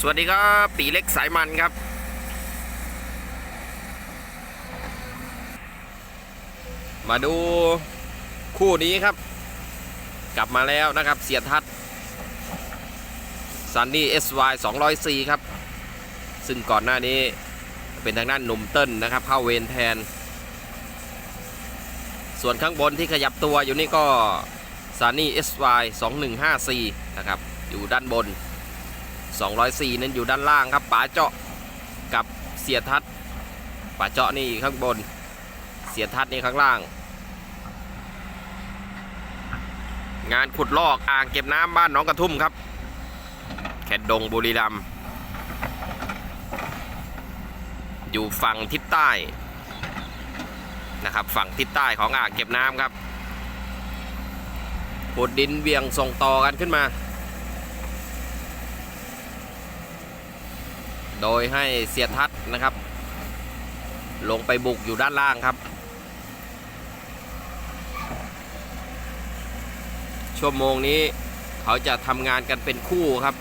สวัสดีครับตีเล็กสายมันครับ มาดูคู่นี้ครับ กลับมาแล้วนะครับเสียทัศซันนี่ SY 204 ครับ ซึ่งก่อนหน้านี้เป็นทางด้านหนุ่มเติ้ลนะครับเข้าเวรแทน ส่วนข้างบนที่ขยับตัวอยู่นี่ก็ซันนี่ SY 2154 นะครับ อยู่ด้านบน 204 นั้นอยู่ด้านล่างครับป๋าเจาะกับเสียทัศน์ป๋าเจาะนี่ข้างบน เสียทัศน์นี่ข้างล่าง งานขุดลอกอ่างเก็บน้ำบ้านน้องกระทุ่มครับแคดดงบุรีรัมอยู่ฝั่งทิศใต้นะครับฝั่งทิศใต้ของอ่างเก็บน้ำครับขุดดินเวียงส่งต่อกันขึ้นมา โดยให้เสียทัศนะครับ ลงไปบุกอยู่ด้านล่างครับ ชั่วโมงนี้เขาจะทำงานกันเป็นคู่ครับ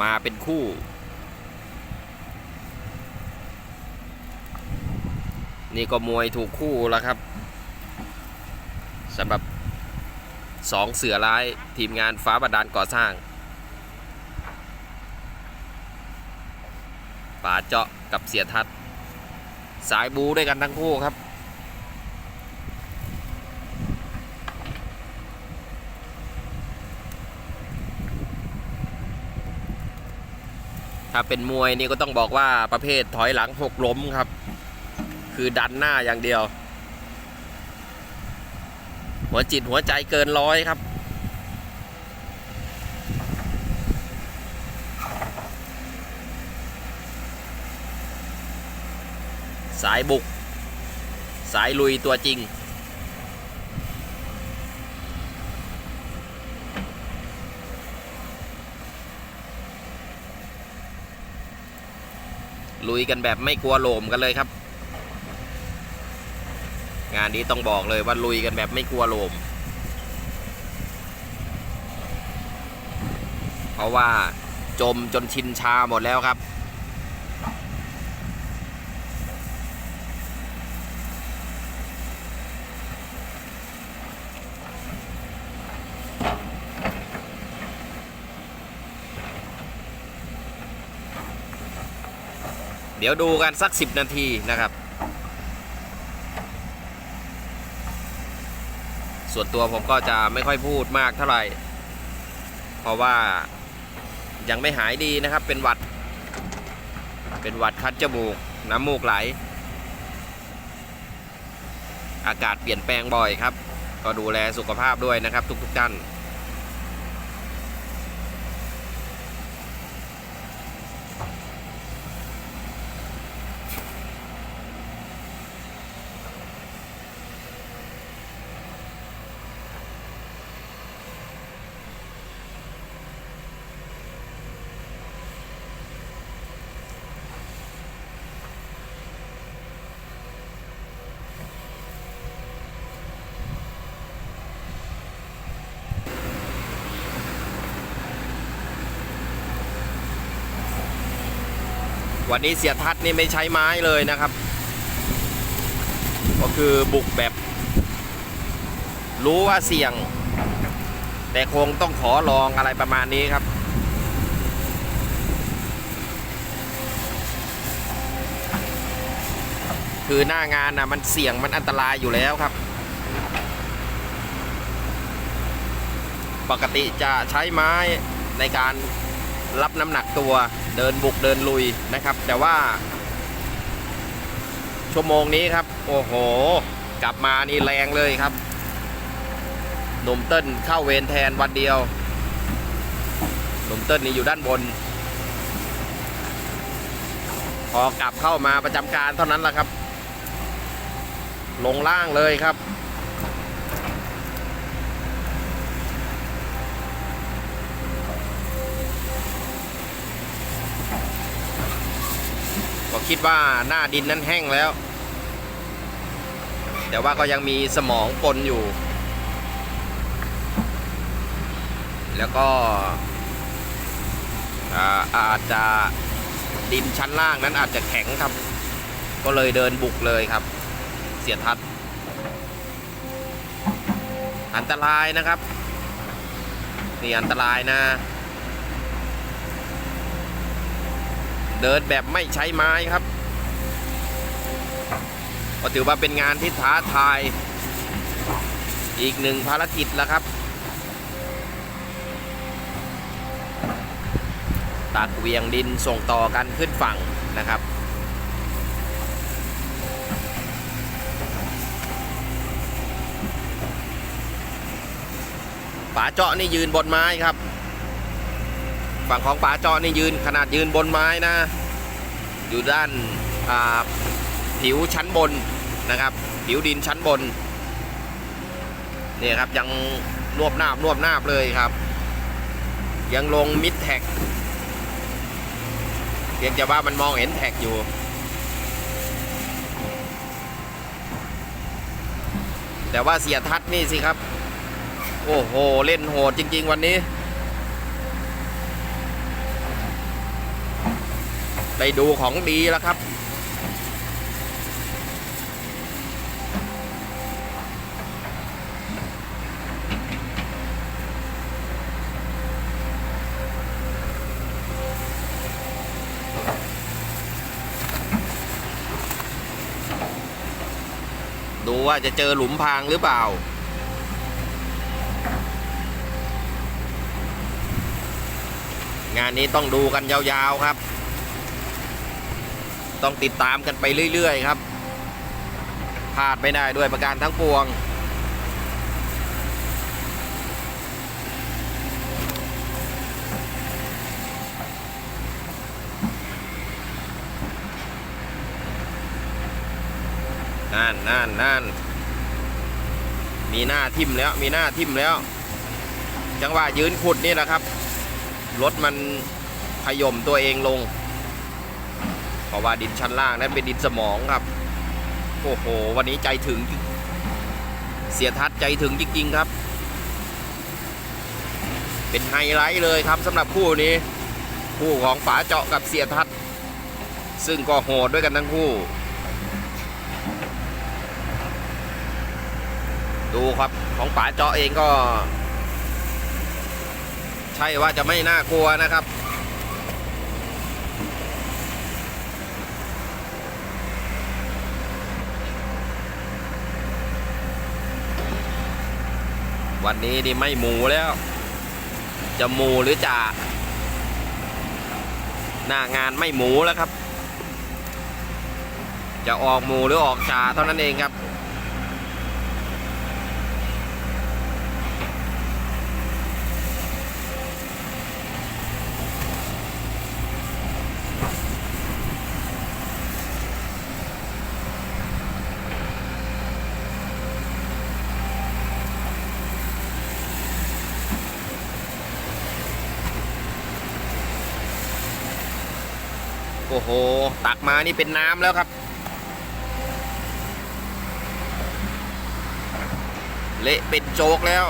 มาเป็นคู่ นี่ก็มวยถูกคู่แล้วครับสำหรับสองเสือร้ายทีมงานฟ้าบาดาลก่อสร้าง ป๋าเจาะกับเสียทัศน์สายบูด้วยกันทั้งคู่ครับ ถ้าเป็นมวยนี่ก็ต้องบอกว่าประเภทถอยหลังหกล้มครับ คือดันหน้าอย่างเดียว หัวจิตหัวใจเกินร้อยครับ สายบุก สายลุยตัวจริง ลุยกันแบบไม่กลัวโลมกันเลยครับ งานนี้ต้องบอกเลยว่าลุยกันแบบไม่กลัวโลม เพราะว่าจมจนชินชาหมดแล้วครับ ดี๋ยวดูกันสัก 10 นาทีนะครับ ส่วนตัวผมก็จะไม่ค่อยพูดมากเท่าไหร่ เพราะว่ายังไม่หายดีนะครับ เป็นหวัด เป็นหวัดคัดจมูก น้ำมูกไหล อากาศเปลี่ยนแปลงบ่อยครับ ก็ดูแลสุขภาพด้วยนะครับทุกๆท่าน วันนี้เสียทัศน์นี่ไม่ใช้ไม้เลยนะครับ ก็คือบุกแบบ รู้ว่าเสี่ยง แต่คงต้องขอลองอะไรประมาณนี้ครับคือหน้างานนะมันเสี่ยงมันอันตรายอยู่แล้วครับ ปกติจะใช้ไม้ในการ รับน้ำหนักตัวเดินบุกเดินลุยนะครับ แต่ว่า ชั่วโมงนี้ครับ โอ้โห กลับมานี่แรงเลยครับหนุ่มเติ้ลเข้าเวรแทนวันเดียวหนุ่มเติ้ลนี่อยู่ด้านบน พอกลับเข้ามาประจำการเท่านั้นแหละครับ ลงล่างเลยครับ คิดว่าหน้าดินนั้นแห้งแล้ว แต่ว่าก็ยังมีสมองปนอยู่ แล้วก็อาอาจจะดินชั้นล่างนั้นอาจจะแข็งครับ ก็เลยเดินบุกเลยครับ เสียทัศน์อันตรายนะครับ นี่อันตรายนะ เดินแบบไม่ใช้ไม้ครับ ก็ถือว่าเป็นงานที่ท้าทาย อีกหนึ่งภารกิจแล้วครับ ตักเวียงดินส่งต่อกันขึ้นฝั่งนะครับป๋าเจาะนี่ยืนบนไม้ครับ ฝั่งของป๋าจาะนี่ยืนขนาดยืนบนไม้นะ อยู่ด้านผิวชั้นบนนะครับ ผิวดินชั้นบนนี่ครับยังรวบนาบรวบนาบเลยครับ ยังลงมิดแท็กเพียงแต่ว่ามันมองเห็นแท็กอยู่แต่ว่าเสียทัศน์นี่สิครับ โอ้โห เล่นโหดจริง ๆ วันนี้ ได้ดูของดีแล้วครับ ดูว่าจะเจอหลุมพางหรือเปล่างานนี้ต้องดูกันยาวๆครับ ต้องติดตามกันไปเรื่อยๆ ครับพลาดไม่ได้ด้วยประการทั้งปวง นั่นนั่นนั่นมีหน้าทิ่มแล้วมีหน้าทิ่มแล้ว จังหวะยืนขุดนี่แหละครับ รถมันขย่มตัวเองลง ราะว่าดินชั้นล่างนั้นเป็นดินสมองครับ โอ้โห วันนี้ใจถึง เสียทัศใจถึงจริง ๆ ครับ เป็นไฮไลท์เลยครับสำหรับคู่นี้ คู่ของป๋าเจาะกับเสียทัศซึ่งก็โหดด้วยกันทั้งคู่ ดูครับของป๋าเจาะเองก็ ใช่ว่าจะไม่น่ากลัวนะครับ วันนี้นี่ไม่หมูแล้ว จะหมูหรือจะหน้างานไม่หมูแล้วครับ จะออกหมูหรือออกจ่าเท่านั้นเองครับ โอ้โห ตักมานี่เป็นน้ำแล้วครับ เละเป็นโจกแล้ว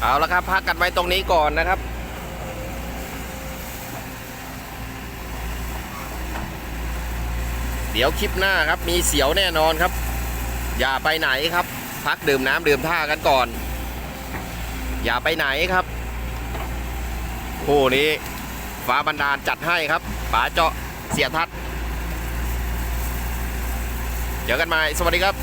เอาละครับพักกันไว้ตรงนี้ก่อนนะครับ เดี๋ยวคลิปหน้าครับมีเสียวแน่นอนครับ อย่าไปไหนครับ พักดื่มน้ำดื่มท่ากันก่อน อย่าไปไหนครับคู่นี้ฟ้าบันดาลจัดให้ครับป๋าเจาะเสียทัศน์เจอกันใหม่สวัสดีครับ